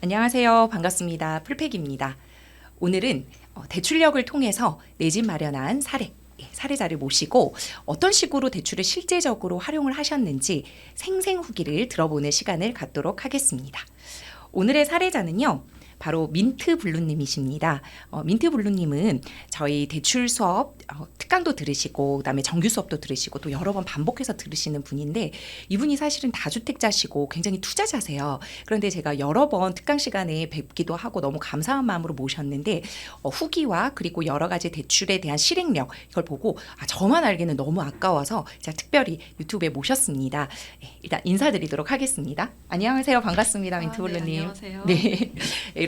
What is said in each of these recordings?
안녕하세요. 반갑습니다. 풀팩입니다. 오늘은 어, 대출력을 통해서 내 집 마련한 사례, 예, 사례자를 모시고 어떤 식으로 대출을 실제적으로 활용을 하셨는지 생생 후기를 들어보는 시간을 갖도록 하겠습니다. 오늘의 사례자는요. 바로 민트 블루님이십니다. 어, 민트 블루님은 저희 대출 수업 어, 특강도 들으시고 그다음에 정규 수업도 들으시고 또 여러 번 반복해서 들으시는 분인데 이분이 사실은 다주택자시고 굉장히 투자자세요. 그런데 제가 여러 번 특강 시간에 뵙기도 하고 너무 감사한 마음으로 모셨는데 어, 후기와 그리고 여러 가지 대출에 대한 실행력 이걸 보고 아, 저만 알기는 너무 아까워서 제가 특별히 유튜브에 모셨습니다. 예, 일단 인사드리도록 하겠습니다. 안녕하세요. 반갑습니다. 민트 아, 네, 블루님. 안녕하세요. 네.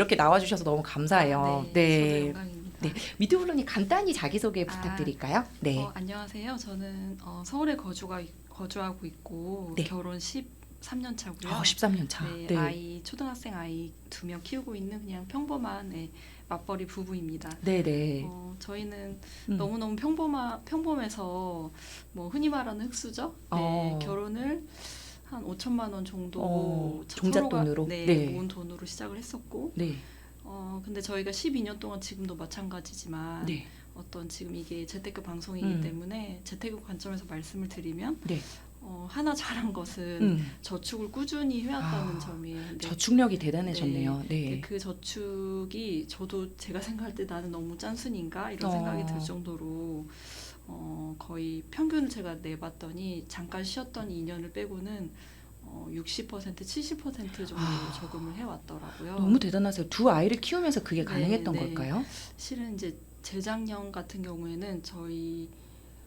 이렇게 나와주셔서 너무 감사해요. 아, 네, 네. 네. 민트 블루님 간단히 자기소개 아, 부탁드릴까요? 네. 어, 안녕하세요. 저는 어, 서울에 거주가 거주하고 있고 네. 결혼 13년 차고요. 어, 13년 차. 네, 아이 초등학생 아이 두 명 키우고 있는 그냥 평범한 네, 맞벌이 부부입니다. 네, 네. 어, 저희는 음. 너무 너무 평범하 평범해서 뭐 흔히 말하는 흙수저 네, 어. 결혼을 한 5천만 원 정도 어, 저- 종잣돈으로? 서로가, 네, 네. 모은 돈으로 시작을 했었고 네. 어 근데 저희가 12년 동안 지금도 마찬가지지만 네. 어떤 지금 이게 재테크 방송이기 음. 때문에 재테크 관점에서 말씀을 드리면 네. 어, 하나 잘한 것은 음. 저축을 꾸준히 해왔다는 아, 점이에요. 근데 저축력이 대단하셨네요. 근데 네. 그 저축이 저도 제가 생각할 때 나는 너무 짠순인가 이런 어. 생각이 들 정도로 어, 거의 평균을 제가 내봤더니 잠깐 쉬었던 2년을 빼고는 어, 60% 70% 정도 아. 저금을 해왔더라고요. 너무 대단하세요. 두 아이를 키우면서 그게 네, 가능했던 네. 걸까요? 실은 이제 재작년 같은 경우에는 저희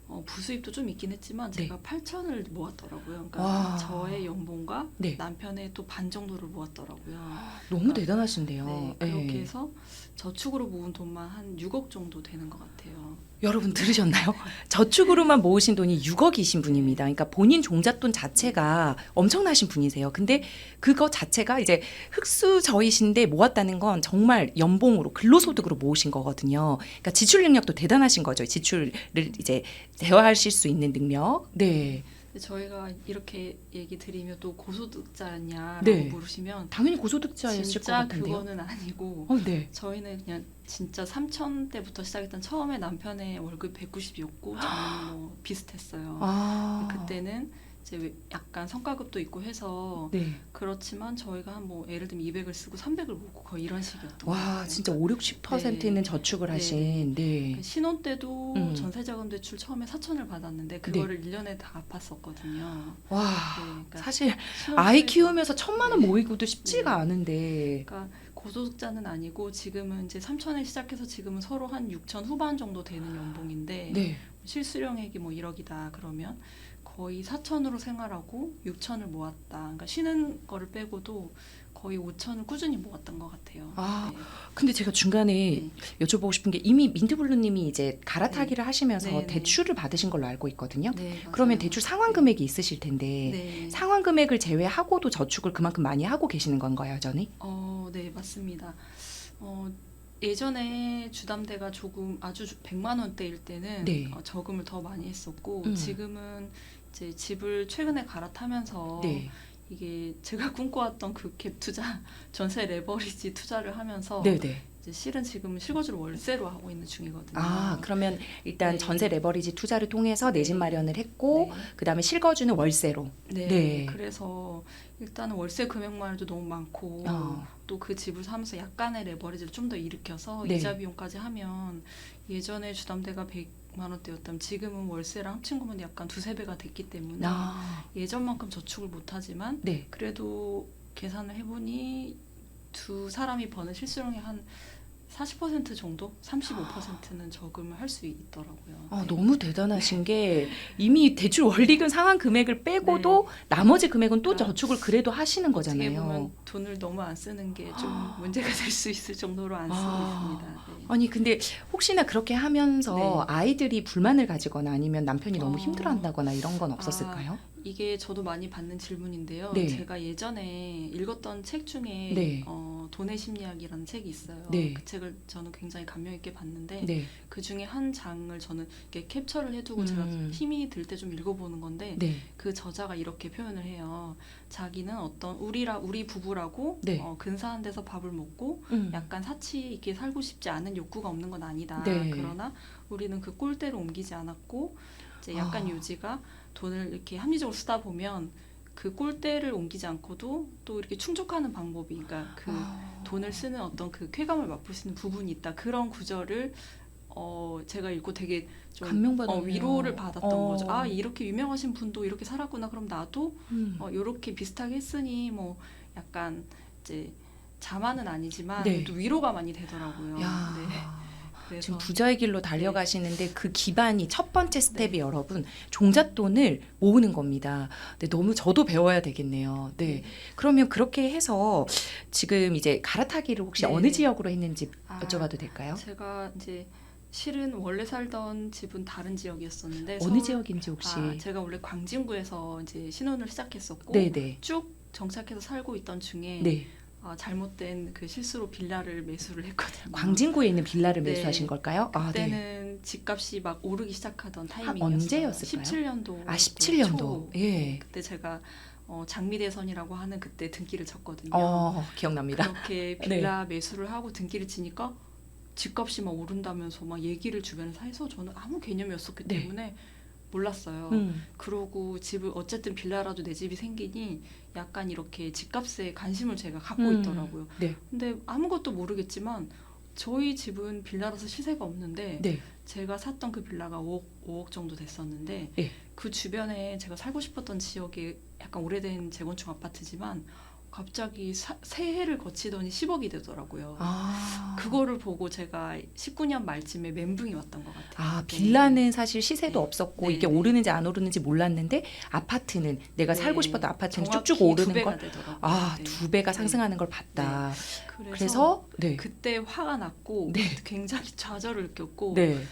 어, 부수입도 좀 있긴 했지만 네. 제가 8천을 모았더라고요. 그러니까 와. 저의 연봉과 네. 남편의 또 반 정도를 모았더라고요. 너무 대단하신데요. 네, 네. 그렇게 해서 저축으로 모은 돈만 한 6억 정도 되는 것 같아요. 여러분 들으셨나요? 저축으로만 모으신 돈이 6억이신 분입니다. 그러니까 본인 종잣돈 자체가 엄청나신 분이세요. 근데 그거 자체가 이제 흑수저이신데 모았다는 건 정말 연봉으로 근로소득으로 모으신 거거든요. 그러니까 지출 능력도 대단하신 거죠. 지출을 이제 대화하실 수 있는 능력. 네. 저희가 이렇게 얘기 드리면 또 고소득자냐라고 네. 물으시면 당연히 고소득자였을 것 진짜 같은데요. 그거는 아니고 어, 네. 저희는 그냥 진짜 3천 때부터 시작했던 처음에 남편의 월급 190이었고 저는 뭐 비슷했어요. 아. 그때는 이제 왜 약간 성과급도 있고 해서 네. 그렇지만 저희가 한 뭐 예를 들면 200을 쓰고 300을 모고 거의 이런 식이었던 것 와, 같아요. 진짜 5, 60%는 네. 저축을 네. 하신. 네. 신혼 때도 음. 전세자금 대출 처음에 4천을 받았는데 그거를 1년에 다 갚았었거든요. 와. 네, 그러니까 사실 신혼 아이 때도- 키우면서 천만 원 네. 모이고도 쉽지가 네. 않은데. 그러니까 고소득자는 아니고 지금은 이제 3천에 시작해서 지금은 서로 한 6천 후반 정도 되는 연봉인데 네. 실수령액이 뭐 1억이다 그러면 거의 4천으로 생활하고 6천을 모았다. 그러니까 쉬는 거를 빼고도 거의 5천을 꾸준히 모았던 것 같아요. 아, 네. 근데 제가 중간에 네. 여쭤보고 싶은 게 이미 민트블루님이 이제 갈아타기를 하시면서 네, 네. 대출을 받으신 걸로 알고 있거든요. 네. 그러면 대출 상환 금액이 있으실 텐데 네. 상환 금액을 제외하고도 저축을 그만큼 많이 하고 계시는 건가요, 여전히? 어, 네, 맞습니다. 어, 예전에 주담대가 조금 아주 주- 100만 원대일 때는 네. 어, 저금을 더 많이 했었고 음. 지금은 이제 집을 최근에 갈아타면서 네. 이게 제가 꿈꿔왔던 그 갭 투자, 전세 레버리지 투자를 하면서 네, 네. 이제 실은 지금 실거주를 월세로 하고 있는 중이거든요. 아, 그러면 일단 네. 전세 레버리지 투자를 통해서 내집 네. 마련을 했고 네. 그다음에 실거주는 월세로. 네. 네. 그래서 일단은 월세 금액만 해도 너무 많고 어. 또그 집을 사면서 약간의 레버리지를 좀 더 일으켜서 네. 이자 비용까지 하면 예전에 주담대가 100만 원대였다면 지금은 월세랑 합친 거면 약간 두세 배가 됐기 때문에 아, 예전만큼 저축을 못 하지만 네. 그래도 계산을 해보니 두 사람이 버는 실수령의 한 40% 정도, 35%는 저금을 할 수 있더라고요. 아, 네. 너무 대단하신 게 이미 대출 원리금 상환 금액을 빼고도 나머지 금액은 또 네. 그러니까 저축을 그래도 하시는 거잖아요. 돈을 너무 안 쓰는 게좀 아. 문제가 될 수 있을 정도로 안 쓰고 아. 있습니다. 네. 아니 근데 혹시나 그렇게 하면서 네. 아이들이 불만을 가지거나 아니면 남편이 너무 어. 힘들어한다거나 이런 건 없었을까요? 이게 저도 많이 받는 질문인데요. 네. 제가 예전에 읽었던 책 중에 네. 어, 돈의 심리학이라는 책이 있어요. 네. 그 책을 저는 굉장히 감명 있게 봤는데 네. 그 중에 한 장을 저는 이렇게 캡처를 해두고 제가 음. 힘이 들 때 좀 읽어보는 건데 네. 그 저자가 이렇게 표현을 해요. 자기는 어떤 우리라 우리 부부라고 네. 어, 근사한 데서 밥을 먹고 음. 약간 사치 있게 살고 싶지 않은 욕구가 없는 건 아니다. 네. 그러나 우리는 그 꼴대로 옮기지 않았고 이제 약간 아. 유지가 돈을 이렇게 합리적으로 쓰다 보면 그 꼴대를 옮기지 않고도 또 이렇게 충족하는 방법이 그러니까 그 아. 돈을 쓰는 어떤 그 쾌감을 맛볼 수 있는 부분이 있다. 그런 구절을 어 제가 읽고 되게 좀 감명받았네요. 어, 위로를 받았던 어. 거죠. 아 이렇게 유명하신 분도 이렇게 살았구나. 그럼 나도 음. 어, 이렇게 비슷하게 했으니 뭐 약간 이제 자만은 아니지만 네. 또 위로가 많이 되더라고요. 야. 네. 지금 부자의 길로 달려가시는데 그 기반이 첫 번째 스텝이 여러분 종잣돈을 모으는 겁니다. 네, 너무 저도 배워야 되겠네요. 네. 그러면 그렇게 해서 지금 이제 갈아타기를 혹시 네. 어느 지역으로 했는지 아, 여쭤봐도 될까요? 제가 이제 실은 원래 살던 집은 다른 지역이었었는데 어느 서울- 지역인지 혹시? 아, 제가 원래 광진구에서 이제 신혼을 시작했었고 네, 네. 쭉 정착해서 살고 있던 중에 네. 아, 잘못된 그 실수로 빌라를 매수를 했거든요. 광진구에 있는 빌라를 네. 매수하신 걸까요? 아, 네. 그때는 집값이 막 오르기 시작하던 타이밍이었어요. 언제였을까요? 17년도. 아, 17년도. 예. 그때 제가 어, 장미대선이라고 하는 그때 등기를 쳤거든요. 어, 기억납니다. 그렇게 빌라 매수를 하고 등기를 치니까 집값이 막 오른다면서 막 얘기를 주변에서 해서 저는 아무 개념이 없었기 네. 때문에 몰랐어요. 음. 그러고 집을 어쨌든 빌라라도 내 집이 생기니 약간 이렇게 집값에 관심을 제가 갖고 음. 있더라고요. 네. 근데 아무것도 모르겠지만 저희 집은 빌라라서 시세가 없는데 네. 제가 샀던 그 빌라가 5억, 5억 정도 됐었는데 예. 그 주변에 제가 살고 싶었던 지역이 약간 오래된 재건축 아파트지만 갑자기 사, 새해를 거치더니 10억이 되더라고요. 아. 그거를 보고 제가 19년 말쯤에 멘붕이 왔던 것 같아요. 아, 네. 빌라는 사실 시세도 네. 없었고 네, 이게 네. 오르는지 안 오르는지 몰랐는데 아파트는 내가 네. 살고 싶었던 아파트는 쭉쭉 오르는 걸 되더라고요. 아, 네. 두 배가 네. 상승하는 걸 봤다. 그래서, 그래서 네. 그때 화가 났고 네. 굉장히 좌절을 느꼈고 네.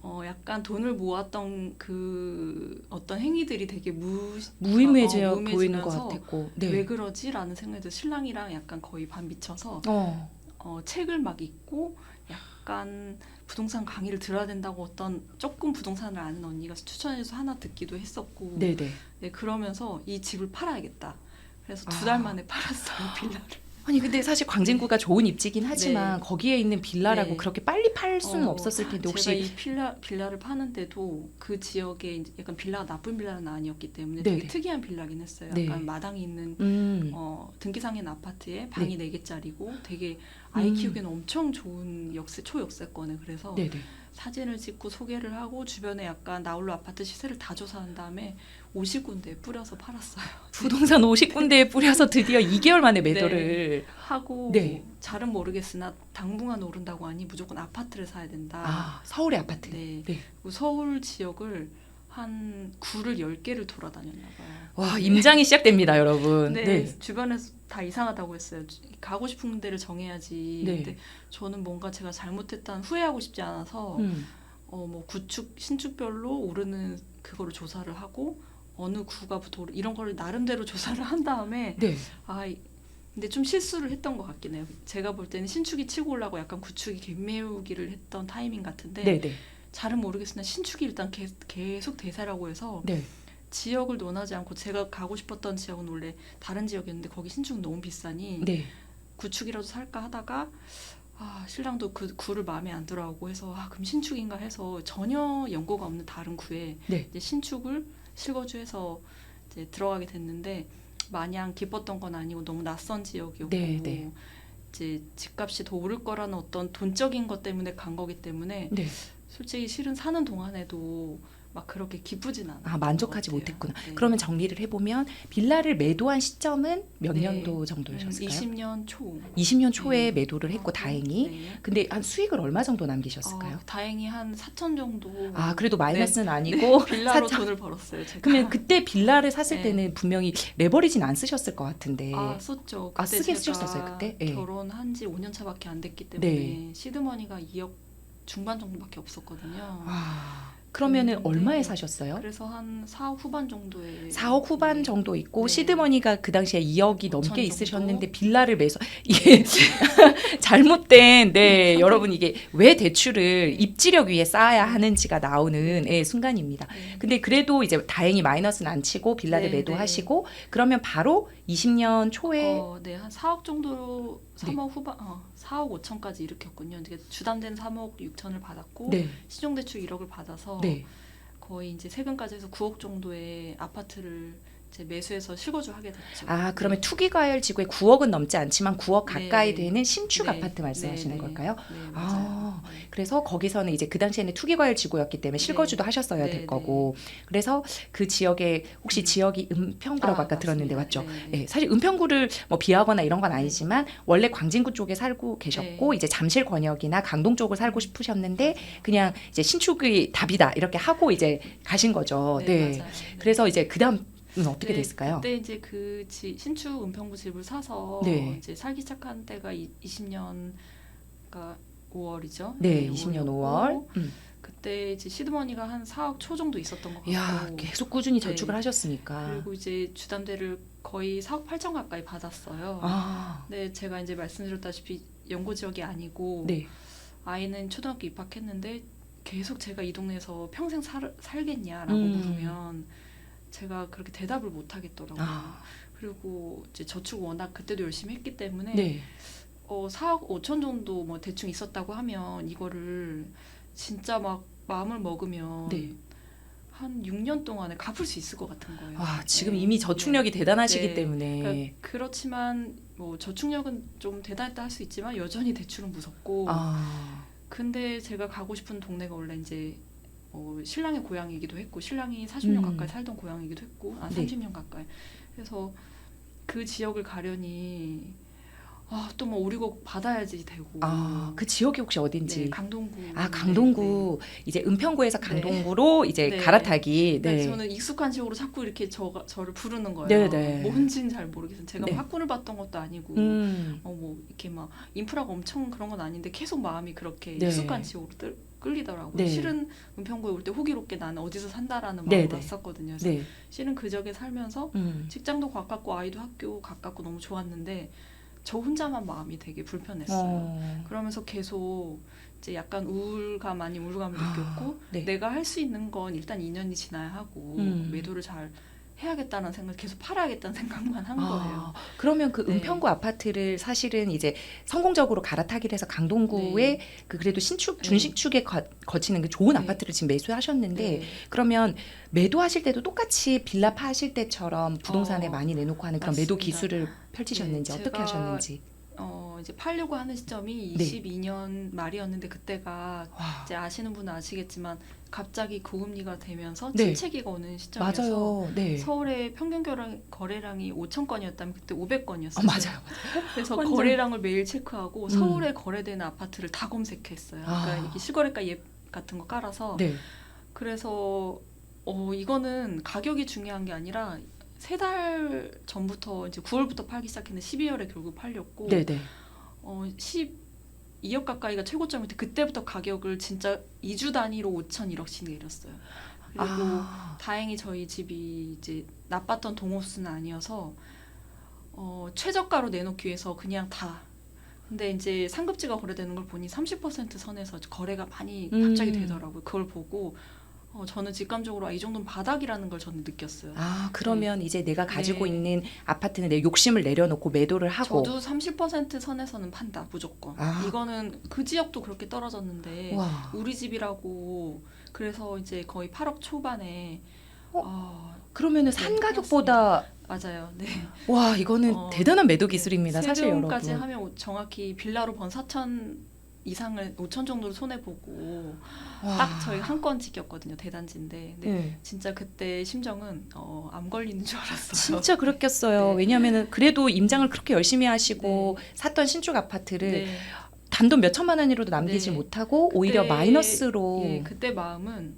어, 약간 돈을 모았던 그 어떤 행위들이 되게 무 무의미해져 어, 보이는 것 같았고. 왜 네. 그러지라는 생각이 들어 신랑이랑 약간 거의 반 미쳐서 어. 어, 책을 막 읽고 약간 부동산 강의를 들어야 된다고 어떤 조금 부동산을 아는 언니가 추천해서 하나 듣기도 했었고 네, 네. 네, 그러면서 이 집을 팔아야겠다. 그래서 아. 두달 만에 팔았어요 빌라를. 아니 근데 사실 광진구가 좋은 입지긴 하지만 네. 거기에 있는 빌라라고 네. 그렇게 빨리 팔 수는 어, 없었을 텐데 제가 혹시 이 빌라 빌라를 파는데도 그 지역에 약간 빌라가 나쁜 빌라는 아니었기 때문에 네네. 되게 특이한 빌라긴 했어요. 네. 약간 마당이 있는 음. 어, 등기상인 아파트에 방이 네 개짜리고 되게 아이 음. 키우기는 엄청 좋은 역세 초역세권에 그래서 네, 네. 사진을 찍고 소개를 하고 주변에 약간 나홀로 아파트 시세를 다 조사한 다음에 50군데 뿌려서 팔았어요. 부동산 50군데에 뿌려서 드디어 2개월 만에 매도를 하고 네. 잘은 모르겠으나 당분간 오른다고 하니 무조건 아파트를 사야 된다. 아, 서울의 아파트. 네. 네. 서울 지역을 한 구를 10개를 돌아다녔나 봐요. 와, 임장이 시작됩니다, 여러분. 근데 네. 주변에서 다 이상하다고 했어요. 가고 싶은 데를 정해야지. 네. 근데 저는 뭔가 제가 잘못했다는 후회하고 싶지 않아서 음. 어뭐 구축 신축별로 오르는 그거를 조사를 하고 어느 구가 더 오르- 이런 거를 나름대로 조사를 한 다음에 네. 아 이- 근데 좀 실수를 했던 것 같긴 해요. 제가 볼 때는 신축이 치고 올라고 약간 구축이 갭매우기를 했던 타이밍 같은데 네, 네. 잘은 모르겠으나 신축이 일단 계, 계속 대세라고 해서 네. 지역을 논하지 않고 제가 가고 싶었던 지역은 원래 다른 지역이었는데 거기 신축은 너무 비싸니 네. 구축이라도 살까 하다가 아, 신랑도 그 구를 마음에 안 들어하고 해서 아, 그럼 신축인가 해서 전혀 연고가 없는 다른 구에 네. 이제 신축을 실거주해서 이제 들어가게 됐는데 마냥 기뻤던 건 아니고 너무 낯선 지역이었고 네, 네. 이제 집값이 더 오를 거라는 어떤 돈적인 것 때문에 간 거기 때문에 네. 솔직히 실은 사는 동안에도 막 그렇게 기쁘진 않아. 아, 만족하지 못했구나. 네. 그러면 정리를 해보면 빌라를 매도한 시점은 몇 네. 년도 음, 정도였을까요? 20년 초. 20년 초에 네. 매도를 했고 다행히. 네. 근데 한 수익을 얼마 정도 남기셨을까요? 어, 다행히 한 4천 정도. 아 그래도 마이너스는 아니고 빌라로 사천- 돈을 벌었어요. 제가. 그러면 그때 빌라를 샀을 네. 때는 분명히 레버리지는 안 쓰셨을 것 같은데 아 썼죠. 아, 제가 쓰셨어요, 그때? 예. 결혼한 지 5년 차밖에 안 됐기 때문에 네. 시드머니가 2억 중반 정도밖에 없었거든요. 아, 그러면은 음, 얼마에 네. 사셨어요? 그래서 한 4억 후반 정도에 4억 후반 네. 정도 있고 네. 시드머니가 그 당시에 2억이 5천 넘게 정도? 있으셨는데 빌라를 매수 이게 잘못된 네 음, 여러분 이게 왜 대출을 입지력 위에 쌓아야 하는지가 나오는 예, 순간입니다. 네. 근데 그래도 이제 다행히 마이너스는 안 치고 빌라를 네, 매도하시고 그러면 바로 20년 초에 어, 네, 한 4억 정도로 네. 3억 후반, 어, 4억 5천까지 일으켰군요. 이게 주담대는 3억 6천을 받았고 네, 신용대출 1억을 받아서 네. 거의 이제 세금까지 해서 9억 정도의 아파트를 이제 매수해서 실거주 하게 됐죠. 아 그러면 투기과열 지구에 9억은 넘지 않지만 9억 가까이 네. 되는 신축 네, 아파트 말씀하시는 네, 네. 걸까요? 네, 아, 맞아요. 네. 그래서 거기서는 이제 그 당시에는 투기과열 지구였기 때문에 실거주도 하셨어야 네, 될 네. 거고 그래서 그 지역에 혹시 음. 지역이 은평구라고 아, 아, 까 들었는데. 맞죠? 네. 예, 사실 은평구를 뭐 비하거나 이런 건 아니지만 원래 광진구 쪽에 살고 계셨고 네. 이제 잠실 권역이나 강동 쪽을 살고 싶으셨는데. 그냥 이제 신축이 답이다 이렇게 하고 이제 가신 거죠. 네. 네. 그래서 이제 그다음은 어떻게 네, 됐을까요? 그때 이제 그 지, 신축 은평구 집을 사서 네. 이제 살기 시작한 때가 이, 20년 그러니까 5월이죠. 네, 20년 5월. 음. 그때 이제 시드머니가 한 4억 초 정도 있었던 것 같고. 야 계속 꾸준히 저축을 네. 하셨으니까. 그리고 이제 주담대를 거의 4억 8천 가까이 받았어요. 아, 근데 제가 이제 말씀드렸다시피 연고 지역이 아니고 네. 아이는 초등학교 입학했는데 계속 제가 이 동네에서 평생 살, 살겠냐라고 음. 물으면 제가 그렇게 대답을 못 하겠더라고요. 아, 그리고 이제 저축 워낙 그때도 열심히 했기 때문에 네. 어, 4억 5천 정도 뭐 대충 있었다고 하면 이거를 진짜 막 마음을 먹으면 네. 한 6년 동안에 갚을 수 있을 것 같은 거예요. 와, 지금 네. 이미 저축력이 대단하시기 네. 때문에. 그러니까 그렇지만 뭐 저축력은 좀 대단했다 할 수 있지만 여전히 대출은 무섭고 아, 근데 제가 가고 싶은 동네가 원래 이제 어, 신랑의 고향이기도 했고 신랑이 40년 음. 가까이 살던 고향이기도 했고 아 네. 30년 가까이 그래서 그 지역을 가려니 아, 또 뭐 오리곡 받아야지 되고 아, 그 지역이 혹시 어딘지. 네, 강동구 아, 강동구. 이제 은평구에서 강동구로 이제 네. 갈아타기. 네. 네. 저는 익숙한 지역으로 자꾸 이렇게 저, 저를 부르는 거예요. 네, 네. 뭔지는 잘 모르겠어요. 제가 네. 뭐 학군을 봤던 것도 아니고 음. 어 뭐 이렇게 막 인프라가 엄청 그런 건 아닌데 계속 마음이 그렇게 네. 익숙한 지역으로 끌, 끌리더라고요. 네. 실은 은평구에 올 때 호기롭게 나는 어디서 산다라는 네, 마음으로 네. 왔었거든요. 그래서 네. 실은 그 지역에 살면서 음. 직장도 가깝고 아이도 학교 가깝고 너무 좋았는데 저 혼자만 마음이 되게 불편했어요. 어. 그러면서 계속 이제 약간 우울감 아닌 우울감을 아, 느꼈고 네. 내가 할 수 있는 건 일단 2년이 지나야 하고 음. 매도를 잘 해야겠다는 생각, 계속 팔아야겠다는 생각만 한 거예요. 아, 그러면 그 네. 은평구 아파트를 사실은 이제 성공적으로 갈아타기를 해서 강동구에 그 그래도 신축 네. 준식축에 거, 거치는 그 좋은 네. 아파트를 지금 매수하셨는데 네. 그러면 매도하실 때도 똑같이 빌라 파실 때처럼 부동산에 어, 많이 내놓고 하는 그런 매도 맞습니다. 기술을 펼치셨는지 네, 어떻게 하셨는지. 어, 이제 팔려고 하는 시점이 네. 22년 말이었는데 그때가 와, 이제 아시는 분은 아시겠지만 갑자기 고금리가 되면서 네. 침체기가 오는 시점이어서 맞아요. 네. 서울의 평균 거래, 거래량이 5천 건이었다면 그때 500건이었어요. 어, 맞아요. 그래서 완전. 거래량을 매일 체크하고 음. 서울에 거래되는 아파트를 다 검색했어요. 그러니까 아. 실거래가 앱 같은 거 깔아서 네. 그래서 어 이거는 가격이 중요한 게 아니라 세 달 전부터 이제 9월부터 팔기 시작했는데 12월에 결국 팔렸고 네, 네. 어 12억 가까이가 최고점인데 그때부터 가격을 진짜 2주 단위로 5천 1억씩 내렸어요. 그리고 아. 다행히 저희 집이 이제 나빴던 동호수는 아니어서 어, 최저가로 내놓기 위해서 그냥 다. 근데 이제 상급지가 거래되는 걸 보니 30% 선에서 거래가 많이 갑자기 음. 되더라고요. 그걸 보고 어, 저는 직감적으로 아, 이 정도는 바닥이라는 걸 저는 느꼈어요. 아, 그러면 이제 내가 가지고 네. 있는 아파트는 내 욕심을 내려놓고 매도를 하고 저도 30% 선에서는 판다 무조건. 아. 이거는 그 지역도 그렇게 떨어졌는데 와. 우리 집이라고 그래서 이제 거의 8억 초반에 어? 어, 그러면은 네, 산 가격보다 맞아요. 네. 와 이거는 어, 대단한 매도 기술입니다 사실 세금까지 여러분 하면 정확히 빌라로 번 4천 이상을 5천 정도를 손해 보고 와. 딱 저희 한 건 지켰거든요 대단지인데 근데 네. 진짜 그때 심정은 어, 암 걸리는 줄 알았어요. 진짜 그렇겠어요 네. 왜냐하면은 그래도 임장을 그렇게 열심히 하시고 샀던 신축 아파트를 네. 단돈 몇 천만 원이라도 남기지 네. 못하고 오히려 그때, 마이너스로 예, 그때 마음은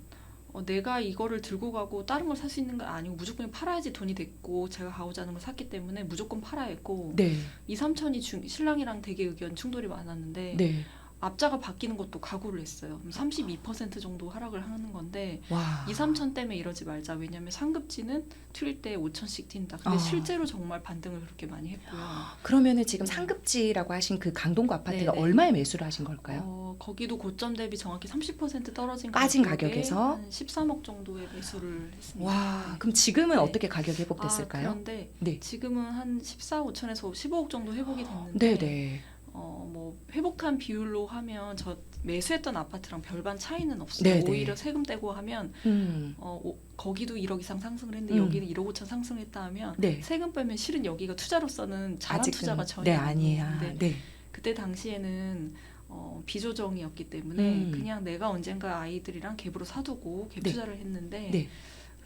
어, 내가 이거를 들고 가고 다른 걸 살 수 있는 건 아니고 무조건 팔아야지 돈이 됐고 제가 가고자 하는 걸 샀기 때문에 무조건 팔아야 했고 네, 2, 3천이 중, 신랑이랑 되게 의견 충돌이 많았는데 네. 앞자가 바뀌는 것도 각오를 했어요. 32% 정도 하락을 하는 건데 와. 2, 3천 때문에 이러지 말자. 왜냐면 상급지는 튈 때 5천씩 튄다. 근데 아. 실제로 정말 반등을 그렇게 많이 했고요. 그러면은 지금 상급지라고 하신 그 강동구 아파트가 네네. 얼마에 매수를 하신 걸까요? 어, 거기도 고점 대비 정확히 30% 떨어진 빠진 가격에 가격에서? 한 13억 정도의 매수를 했습니다. 와, 그럼 지금은 네. 어떻게 가격이 회복됐을까요? 아, 그런데 네. 지금은 한 14, 5천에서 15억 정도 회복이 됐는데 네, 네. 어, 뭐 회복한 비율로 하면 저 매수했던 아파트랑 별반 차이는 없어요. 네네. 오히려 세금 떼고 하면 음. 어, 오- 거기도 1억 이상 상승을 했는데 음. 여기는 1억 5천 상승했다 하면 네. 세금 빼면 실은 여기가 투자로서는 잘한 아직은 투자가 전혀 네, 아니에요. 아니야. 근데 네. 그때 당시에는 어, 비조정이었기 때문에 음. 그냥 내가 언젠가 아이들이랑 갭으로 사두고 갭 네. 투자를 했는데 네.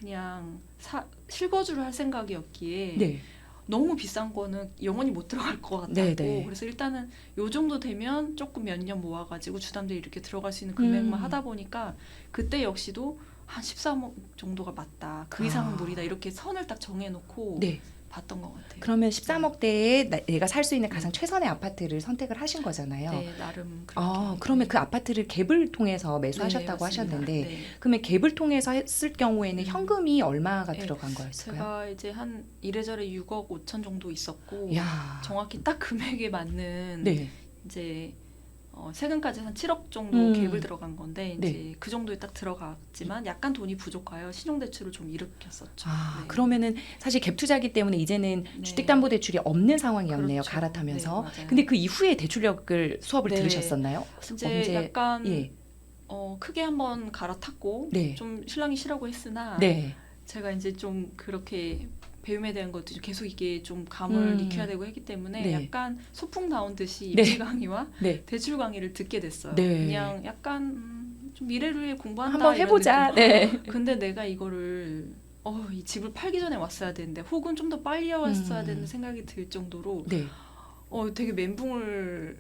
그냥 사, 실거주를 할 생각이었기에 네. 너무 비싼 거는 영원히 못 들어갈 것 같았고 네, 네. 그래서 일단은 요 정도 되면 조금 몇 년 모아가지고 주담대 이렇게 들어갈 수 있는 금액만 음. 하다 보니까 그때 역시도 한 13억 정도가 맞다 그 이상은 아. 무리다 이렇게 선을 딱 정해놓고 네. 봤던 것 같아요. 그러면 13억대에 나- 내가 살 수 있는 가장 최선의 아파트를 선택을 하신 거잖아요. 네 나름 그렇게. 아, 그러면 그 아파트를 갭을 통해서 매수하셨다고 네, 맞습니다. 하셨는데 네. 그러면 갭을 통해서 했을 경우에는 음. 현금이 얼마가 네, 들어간 거였을까요? 제가 이제 한 이래저래 6억 5천 정도 있었고 야. 정확히 딱 금액에 맞는 네. 이제 어, 세금까지 한 7억 정도 음. 갭을 들어간 건데 네. 이제 그 정도에 딱 들어갔지만 약간 돈이 부족하여 신용대출을 좀 일으켰었죠. 아, 네. 그러면은 사실 갭 투자기 때문에 이제는 네. 주택담보대출이 없는 상황이었네요. 그렇죠. 갈아타면서. 네. 근데 그 이후에 대출력을 수업을 네. 들으셨었나요? 이제 언제- 약간 예. 어, 크게 한번 갈아탔고 네. 좀 신랑이 싫라고 했으나 네. 제가 이제 좀 그렇게 배움에 대한 것도 계속 이게 좀 감을 음. 익혀야 되고 했기 때문에 네. 약간 소풍 나온 듯이 네. 입시 강의와 네. 대출 강의를 듣게 됐어요. 네. 그냥 약간 음, 좀 미래를 위해 공부한다 한번 해보자. 네. 근데 내가 이거를 어, 이 집을 팔기 전에 왔어야 되는데 혹은 좀 더 빨리 왔어야 음. 되는 생각이 들 정도로 네. 어, 되게 멘붕을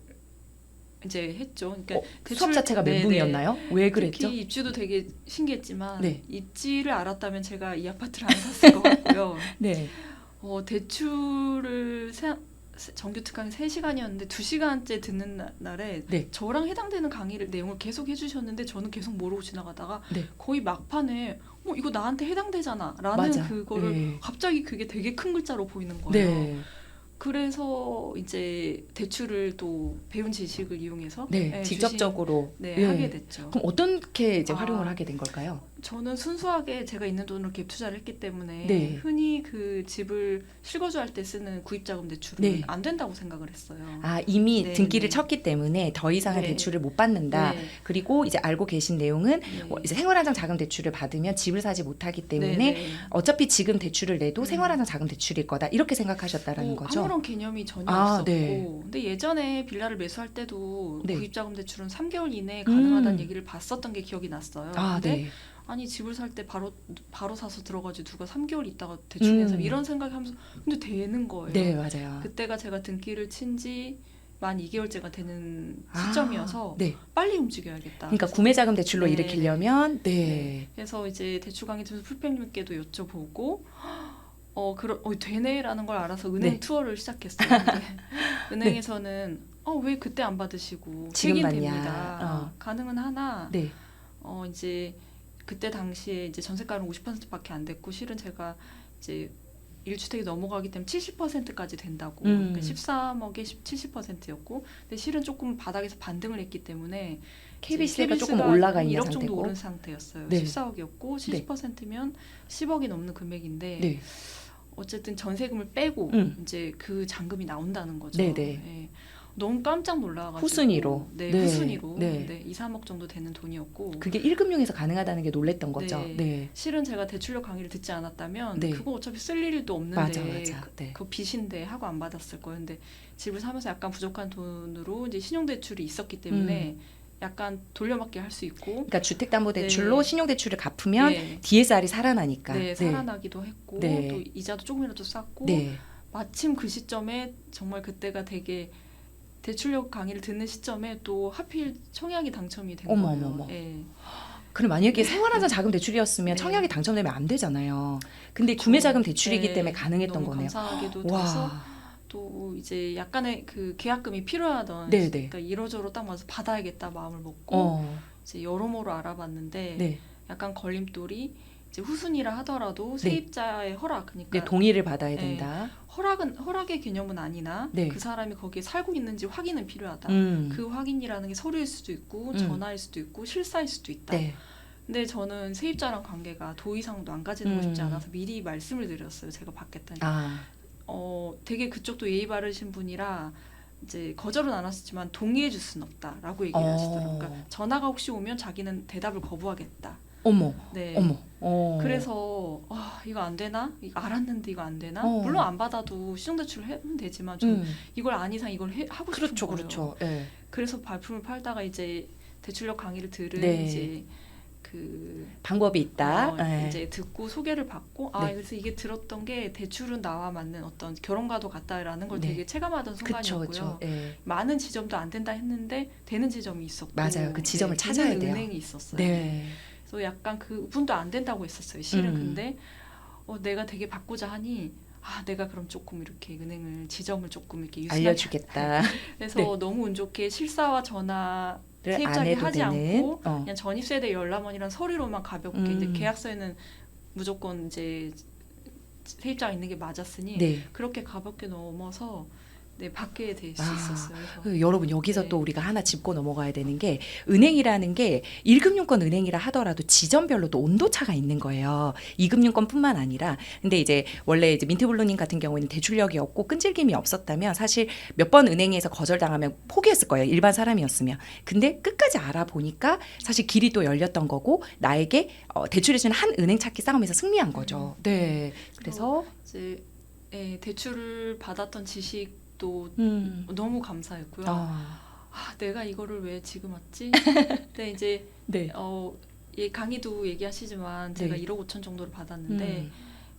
이제 했죠. 그러니까 어, 수업 자체가 네, 멘붕이었나요? 왜 그랬죠? 특히 입주도 되게 신기했지만 네. 입지를 알았다면 제가 이 아파트를 안 샀을 것 같고요. 네. 어, 대출을 세, 세- 정규 특강이 3시간이었는데 2시간째 듣는 나- 날에 네. 저랑 해당되는 강의를 내용을 계속 해주셨는데 저는 계속 모르고 지나가다가 네. 거의 막판에 어 이거 나한테 해당되잖아 라는 맞아. 그거를 네. 갑자기 그게 되게 큰 글자로 보이는 거예요. 네. 그래서 이제 대출을 또 배운 지식을 이용해서 네. 네, 직접적으로. 주신- 네, 예. 하게 됐죠. 그럼 어떻게 이제 아. 활용을 하게 된 걸까요? 저는 순수하게 제가 있는 돈으로 갭 투자를 했기 때문에 네. 흔히 그 집을 실거주할 때 쓰는 구입자금 대출은 네. 안 된다고 생각을 했어요. 아, 이미 네, 등기를 네. 쳤기 때문에 더 이상의 네. 대출을 못 받는다. 네. 그리고 이제 알고 계신 내용은 네. 어, 이제 생활안정 자금 대출을 받으면 집을 사지 못하기 때문에 네, 네. 어차피 지금 대출을 내도 음. 생활안정 자금 대출일 거다 이렇게 생각하셨다라는 뭐 거죠. 아무런 개념이 전혀 아, 없었고 네. 근데 예전에 빌라를 매수할 때도 네. 구입자금 대출은 3개월 이내에 가능하다는 음. 얘기를 봤었던 게 기억이 났어요. 아, 근데 네. 아니 집을 살 때 바로 바로 사서 들어가지 누가 3개월 있다가 대출 내서 음. 이런 생각이 하면서 근데 되는 거예요. 네, 맞아요. 그때가 제가 등기를 친지 만 2개월째가 되는 아, 시점이어서 네. 빨리 움직여야겠다. 그러니까 구매 자금 대출로 네. 일으키려면 네. 네. 그래서 이제 대출 강의 들으면서 풀백님께도 여쭤보고 어 그러 어 되네라는 걸 알아서 은행 네. 투어를 시작했어요. 근데 은행에서는 어왜 그때 안 받으시고 지금 받냐. 됩니다. 어. 가능은 하나 네. 어 이제 그때 당시에 이제 전세가는 50%밖에 안 됐고 실은 제가 이제 1주택이 넘어가기 때문에 70%까지 된다고. 음. 그러니까 13억에 70%였고 근데 실은 조금 바닥에서 반등을 했기 때문에 KBC가 조금 올라가 있는 1억 정도. 오른 상태였어요. 네. 14억이었고 70%면 10억이 넘는 금액인데 네. 어쨌든 전세금을 빼고 음. 이제 그 잔금이 나온다는 거죠. 네, 네. 예. 너무 깜짝 놀라가지고 후순위로. 네, 네, 후순위로 네. 네. 2, 3억 정도 되는 돈이었고 그게 1금융에서 가능하다는 게 놀랬던 거죠. 네. 네. 실은 제가 대출력 강의를 듣지 않았다면 네. 그거 어차피 쓸 일도 없는데 맞아, 맞아. 네. 그 빚인데 하고 안 받았을 거예요. 근데 집을 사면서 약간 부족한 돈으로 이제 신용대출이 있었기 때문에 약간 돌려막기 할 수 있고 그러니까 주택담보대출로 네. 신용대출을 갚으면 네, DSR이 살아나니까. 네, 살아나기도 했고 네. 또 이자도 조금이라도 쌌고 네. 마침 그 시점에 정말 그때가 되게 대출력 강의를 듣는 시점에 또 하필 청약이 당첨이 된 어머, 거예요. 어머, 어머. 예. 그럼 만약에 생활안정 자금 대출이었으면 네. 청약이 당첨되면 안 되잖아요. 근데 구매 자금 대출이기 네, 때문에 가능했던 너무 거네요. 감사하게도 돼서 와. 또 이제 약간의 그 계약금이 필요하던 네, 네. 그러니까 이러저러 딱 맞아서 받아야겠다 마음을 먹고 어. 이제 여러모로 알아봤는데 네. 약간 걸림돌이 이제 후순위라 하더라도 네. 세입자의 허락 그러니까 네, 동의를 받아야 네. 된다. 허락은 허락의 개념은 아니나 네. 그 사람이 거기에 살고 있는지 확인은 필요하다. 음. 그 확인이라는 게 서류일 수도 있고 음. 전화일 수도 있고 실사일 수도 있다. 네. 근데 저는 세입자랑 관계가 도의상도 안 가지고 음. 싶지 않아서 미리 말씀을 드렸어요. 제가 받겠다니. 아. 어, 되게 그쪽도 예의 바르신 분이라 이제 거절은 안 하셨지만 동의해 줄 수는 없다라고 얘기를 어. 하시더라고요. 그러니까 전화가 혹시 오면 자기는 대답을 거부하겠다. 어머. 네. 어머. 어. 그래서 아, 이거 안 되나? 이거 알았는데 이거 안 되나? 어. 물론 안 받아도 신용대출을 하면 되지만 좀 음. 이걸 안 이상 이걸 해, 하고 싶은 그렇죠. 거예요. 그렇죠. 예. 그래서 발품을 팔다가 이제 대출력 강의를 들은 네. 이제 그 방법이 있다. 어, 예. 이제 듣고 소개를 받고 아 네. 그래서 이게 들었던 게 대출은 나와 맞는 어떤 결혼과도 같다라는 걸 네. 되게 체감하던. 순간이었고요. 그렇죠. 예. 많은 지점도 안 된다 했는데 되는 지점이 있었고 맞아요. 그 지점을 네, 찾아야 되는 돼요. 은행이 있었어요. 네. 그래서 약간 그 분도 안 된다고 했었어요. 실은 음. 근데 어, 내가 되게 받고자 하니 아 내가 그럼 조금 이렇게 은행을 지점을 조금 이렇게 유순하게 알려주겠다. 그래서 네. 너무 운 좋게 실사와 전화 를 안 세입자에게 해도 하지 되는. 않고 어. 그냥 전입세대 열람원이란 서류로만 가볍게 음. 이제 계약서에는 무조건 이제 세입자가 있는 게 맞았으니 네. 그렇게 가볍게 넘어서 네 받게 될 수 아, 있었어요. 그래서 그 여러분 여기서 네. 또 우리가 하나 짚고 넘어가야 되는 게 은행이라는 게 1금융권 은행이라 하더라도 지점별로 또 온도차가 있는 거예요. 2금융권뿐만 아니라 근데 이제 원래 이제 민트블루님 같은 경우에는 대출력이 없고 끈질김이 없었다면 사실 몇 번 은행에서 거절당하면 포기했을 거예요. 일반 사람이었으면. 근데 끝까지 알아보니까 사실 길이 또 열렸던 거고 나에게 어, 대출해주는 한 은행 찾기 싸움에서 승리한 거죠. 네. 그래서 이제 예, 대출을 받았던 지식 도 음. 너무 감사했고요. 아, 아 내가 이거를 왜 지금 왔지? 근데 이제 네. 어, 예, 강의도 얘기하시지만 제가 네. 1억 5천 정도를 받았는데 음.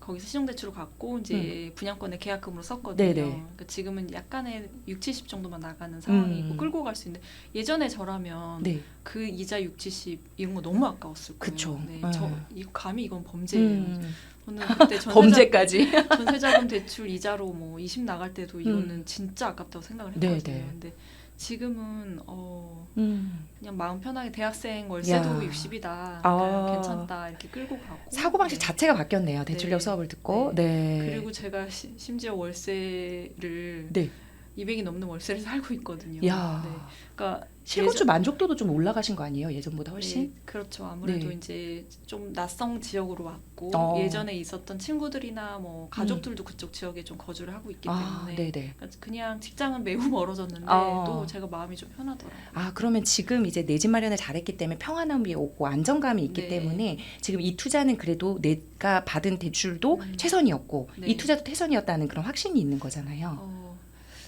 거기서 신용대출을 갖고 이제 분양권을 계약금으로 썼거든요. 네네. 그러니까 지금은 약간의 6, 70 정도만 나가는 상황이고 음. 끌고 갈 수 있는데 예전에 저라면 네. 그 이자 6, 70 이런 거 너무 아까웠을 거예요. 그쵸. 네, 네. 저 이거 감히 이건 범죄예요. 음. 저는 그때 전세자, 범죄까지. 전세자금 대출 이자로 뭐 20 나갈 때도 이거는 진짜 아깝다고 생각을 음. 네, 했거든요. 네. 근데 지금은 어 음. 그냥 마음 편하게 대학생 월세도 야. 60이다. 아. 그러니까 괜찮다. 이렇게 끌고 가고. 사고 방식 네. 자체가 바뀌었네요. 대출력 네. 수업을 듣고. 네. 그리고 제가 시- 심지어 월세를 네. 200이 넘는 월세를 살고 있거든요. 야. 네. 그러니까 실거주 예전- 만족도도 좀 올라가신 거 아니에요? 예전보다 네, 훨씬? 그렇죠. 아무래도 네. 이제 좀 낯선 지역으로 왔고 어. 예전에 있었던 친구들이나 뭐 가족들도 그쪽 지역에 좀 거주를 하고 있기 아, 때문에 네, 네. 그러니까 그냥 직장은 매우 멀어졌는데 아. 또 제가 마음이 좀 편하더라고요. 아, 그러면 지금 이제 내 집 마련을 잘했기 때문에 평안함이 오고 안정감이 있기 네. 때문에 지금 이 투자는 그래도 내가 받은 대출도 음. 최선이었고 네. 이 투자도 최선이었다는 그런 확신이 있는 거잖아요. 어,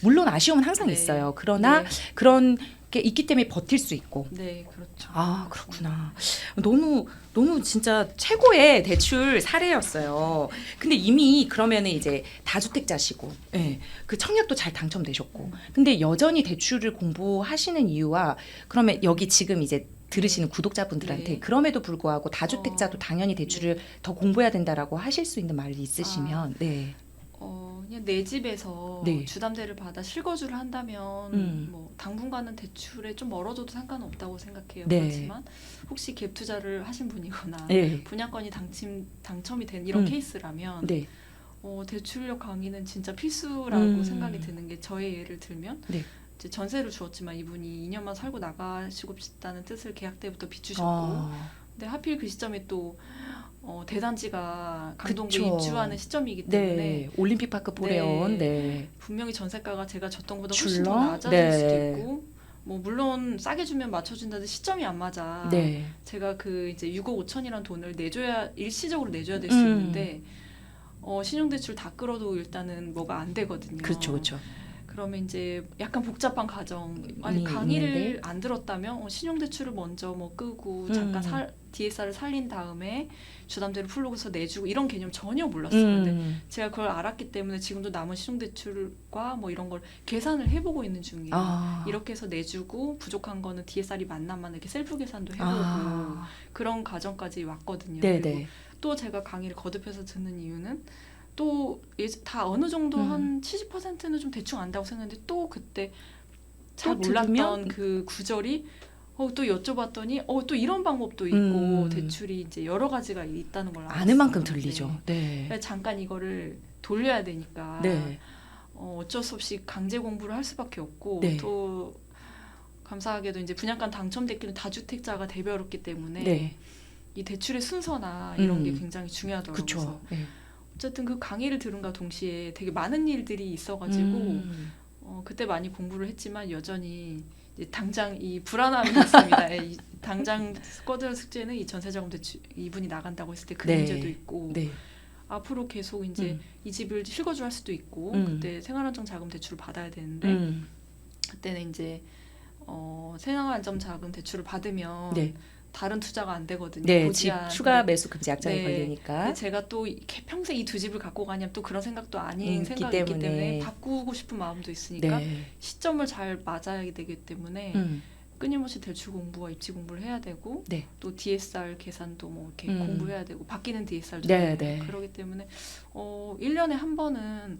물론 아쉬움은 항상 네. 있어요. 그러나 네, 그런 게 있기 때문에 버틸 수 있고. 네, 그렇죠. 아 그렇구나. 너무 너무 진짜 최고의 대출 사례였어요. 근데 이미 그러면은 이제 다주택자시고, 예, 그 청약도 잘 당첨되셨고, 근데 여전히 대출을 공부하시는 이유와 그러면 여기 지금 이제 들으시는 구독자분들한테 네. 그럼에도 불구하고 다주택자도 어, 당연히 대출을 더 공부해야 된다라고 하실 수 있는 말이 있으시면, 네, 어, 그냥 내 집에서 네. 주담대를 받아 실거주를 한다면 음. 뭐 당분간은 대출에 좀 멀어져도 상관없다고 생각해요. 네. 그렇지만 혹시 갭 투자를 하신 분이거나 네, 분양권이 당첨 당첨이 된 이런 음. 케이스라면 네, 어, 대출력 강의는 진짜 필수라고 음. 생각이 드는 게 저의 예를 들면 네. 이제 전세를 주었지만 이분이 2년만 살고 나가시고 싶다는 뜻을 계약 때부터 비추셨고 아, 근데 하필 그 시점에 또 어, 대단지가 강동구에 그쵸. 입주하는 시점이기 때문에 네, 올림픽 파크 보레온, 네, 분명히 전세가가 제가 줬던 것보다 훨씬 더 줄러? 낮아질 네. 수도 있고 뭐 물론 싸게 주면 맞춰준다는데 시점이 안 맞아. 네, 제가 그 이제 6억 5천이란 돈을 내줘야 일시적으로 내줘야 될 수 음. 있는데 어, 신용대출 다 끌어도 일단은 뭐가 안 되거든요. 그렇죠, 그렇죠. 그러면 이제 약간 복잡한 과정. 아니 음, 강의를 있는데? 안 들었다면 어, 신용대출을 먼저 뭐 끄고 음. 잠깐 살, DSR을 살린 다음에 주담대를 풀로서 내주고 이런 개념 전혀 몰랐어요. 근데 음. 제가 그걸 알았기 때문에 지금도 남은 신용대출과 뭐 이런 걸 계산을 해보고 있는 중이에요. 아, 이렇게 해서 내주고 부족한 거는 DSR이 만나만 이렇게 셀프 계산도 해보고 아, 그런 과정까지 왔거든요. 네, 그리고 네. 또 제가 강의를 거듭해서 듣는 이유는 또 예- 다 어느 정도 음. 한 70%는 좀 대충 안다고 생각했는데 또 그때 잘 또 몰랐던 들으면? 그 구절이 어, 또 여쭤봤더니 어, 또 이런 방법도 있고 음. 대출이 이제 여러 가지가 있다는 걸 알았어요. 아는 만큼 들리죠. 네. 네. 잠깐 이거를 돌려야 되니까 네. 어, 어쩔 수 없이 강제 공부를 할 수밖에 없고 네. 또 감사하게도 이제 분양권 당첨됐기는 다주택자가 대별했기 때문에 네. 이 대출의 순서나 이런 음. 게 굉장히 중요하더라고요. 그렇죠. 그래서 어쨌든 그 강의를 들은가 동시에 되게 많은 일들이 있어가지고 음. 어, 그때 많이 공부를 했지만 여전히 당장 이 불안함이 있습니다. 예, 이 당장 꺼들 숙제는 이 전세자금 대출 이분이 나간다고 했을 때그 네. 문제도 있고 네. 앞으로 계속 이제 음. 이 집을 실거주 할 수도 있고 음. 그때 생활안정 자금 대출을 받아야 되는데 음. 그때는 이제 어, 생활안정 자금 대출을 받으면 네. 다른 투자가 안 되거든요. 네. 집 고지한. 추가 매수 금지 약정이 네. 걸리니까. 근데 제가 또 이렇게 평생 이 두 집을 갖고 가냐면 또 그런 생각도 아닌 음, 있기 생각이 있기 때문에. 때문에 바꾸고 싶은 마음도 있으니까 네. 시점을 잘 맞아야 되기 때문에 음. 끊임없이 대출 공부와 입지 공부를 해야 되고 네. 또 DSR 계산도 뭐 이렇게 음. 공부해야 되고 바뀌는 DSR도 네, 네. 그러기 때문에 어 1년에 한 번은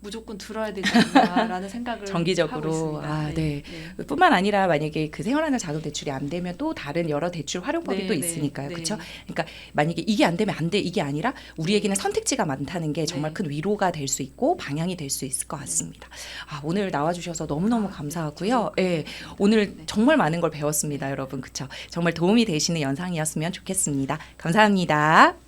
무조건 들어야 되지 않나라는 생각을 정기적으로. 아, 네. 네. 뿐만 아니라 만약에 그 생활하는 자금 대출이 안 되면 또 다른 여러 대출 활용법이 네, 또 네, 있으니까요. 네. 그렇죠? 그러니까 만약에 이게 안 되면 안 돼. 이게 아니라 우리에게는 선택지가 많다는 게 정말 네. 큰 위로가 될 수 있고 방향이 될 수 있을 것 같습니다. 아, 오늘 나와 주셔서 너무너무 아, 네. 감사하고요. 예. 오늘 네. 정말 많은 걸 배웠습니다, 여러분. 그렇죠? 정말 도움이 되시는 연상이었으면 좋겠습니다. 감사합니다.